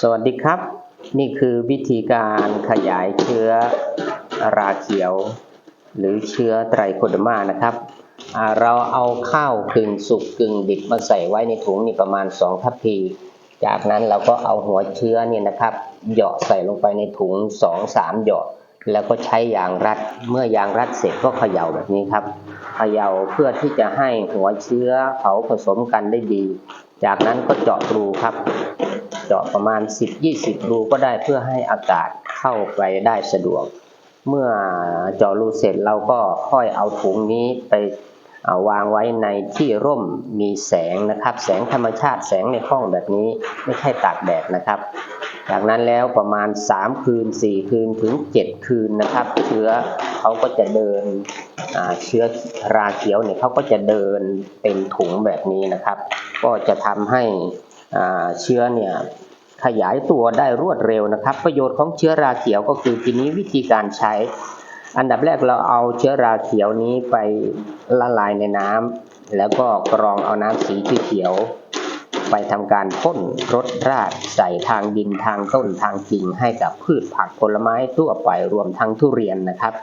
สวัสดีครับ นี่คือวิธีการขยายเชื้อราเขียว หรือเชื้อไตรโคเดมานะครับ เราเอาข้าวกึ่งสุกกึ่งดิบมาใส่ไว้ในถุงนี่ประมาณ 2 ทัพพี จากนั้นเราก็เอาหัวเชื้อเนี่ยนะครับเหยาะใส่ลงไปในถุง 2-3เหยาะแล้วก็ใช้ยางรัด เมื่อยางรัดเสร็จก็เขย่าแบบนี้ครับ เขย่าเพื่อที่จะให้หัวเชื้อเขาผสมกันได้ดี จากนั้นก็เจาะรูครับ เจาะประมาณ 10-20 รูก็ได้เพื่อให้อากาศเข้าไปได้สะดวก เมื่อเจาะรูเสร็จเราก็ค่อยเอาถุงนี้ไปเอาวางไว้ในที่ร่มมีแสงนะครับ แสงธรรมชาติแสงในห้องแบบนี้ไม่ใช่ตากแดดนะครับ จากนั้นแล้วประมาณ 3 คืน 4 คืนถึง 7 คืนนะครับ เชื้อเขาก็จะเดินเชื้อราเขียวเนี่ยเขาก็จะเดินเต็มถุงแบบนี้นะครับ ก็จะทำให้ เชื้อเนี่ยขยายตัวได้รวดเร็วนะครับ ประโยชน์ของเชื้อราเขียวก็คือทีนี้วิธีการใช้ อันดับแรกเราเอาเชื้อราเขียวนี้ไปละลายในน้ำแล้วก็กรองเอาน้ำสีเขียว ไปทำการพ่นรดราดใส่ทางดินทางต้นทางกิ่งให้กับพืชผักผลไม้ทั่วไปรวมทั้งทุเรียนนะครับ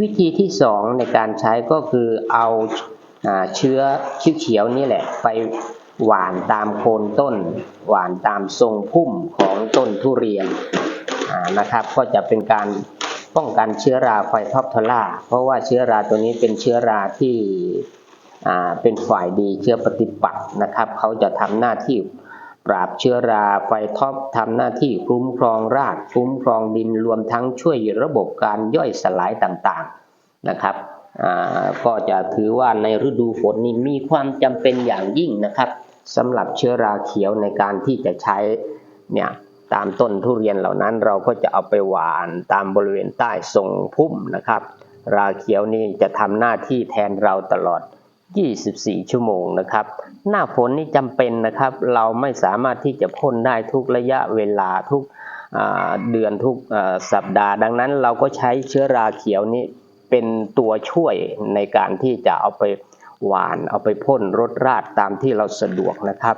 วิธีที่สองในการใช้ก็คือเอาอ่าเชื้อเขียวนี่แหละ ไป หวานตามโคนต้น หวานตามทรงพุ่มของต้นทุเรียนนะครับ ก็จะเป็นการป้องกันเชื้อราไฟท็อปทอล่า เพราะว่าเชื้อราตัวนี้เป็นเชื้อราที่เป็นฝ่ายดีเชื้อปฏิปักษ์นะครับ เขาจะทำหน้าที่ปราบเชื้อราไฟท็อปทำหน้าที่คุ้มครองรากคุ้มครองดินรวมทั้งช่วยระบบการย่อยสลายต่างๆนะครับก็จะถือว่าในฤดูฝนนี้มีความจำเป็นอย่างยิ่งนะครับ สำหรับเชื้อราเขียวในการที่จะใช้เนี่ยตามต้นทุเรียนเหล่านั้นเราก็จะเอาไปหวานตามบริเวณใต้ทรงพุ่มนะครับ ราเขียวนี่จะทำหน้าที่แทนเราตลอด 24 ชั่วโมงนะครับ หน้าฝนนี่จำเป็นนะครับ เราไม่สามารถที่จะพ่นได้ทุกระยะเวลาทุกเดือนทุกสัปดาห์ ดังนั้นเราก็ใช้เชื้อราเขียวนี้เป็นตัวช่วยในการที่จะเอาไป หวานเอาไปพ่นรดราดตามที่เราสะดวกนะครับ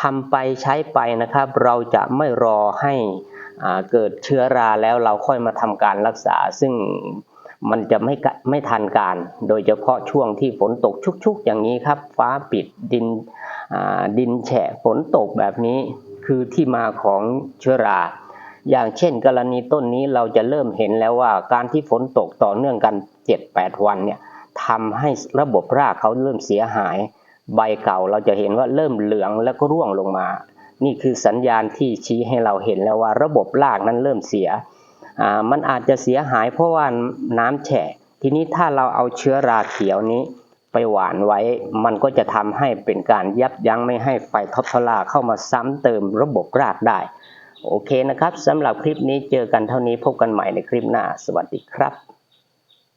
ทำไปใช้ไปนะครับ เราจะไม่รอให้เกิดเชื้อราแล้วเราค่อยมาทำการรักษา ซึ่งมันจะไม่ไม่ทันการ โดยเฉพาะช่วงที่ฝนตกชุกๆ อย่างนี้ครับ ฟ้าปิดดินดินแฉะฝนตกแบบนี้ คือที่มาของเชื้อรา อย่างเช่น กรณีต้นนี้เราจะเริ่มเห็นแล้วว่าการที่ฝนตกต่อเนื่องกัน 7-8 วันเนี่ย ทำให้ระบบรากเขาเริ่มเสียหาย ใบเก่าเราจะเห็นว่าเริ่มเหลืองแล้วก็ร่วงลงมา นี่คือสัญญาณที่ชี้ให้เราเห็นแล้วว่าระบบรากนั้นเริ่มเสีย มันอาจจะเสียหายเพราะว่าน้ำแฉะ ทีนี้ถ้าเราเอาเชื้อราเขียวนี้ไปหวานไว้ มันก็จะทำให้เป็นการยับยั้งไม่ให้ไฟท็อปทลาเข้ามาซ้ำเติมระบบรากได้ โอเคนะครับสำหรับคลิปนี้เจอกันเท่านี้พบกันใหม่ในคลิปหน้า สวัสดีครับ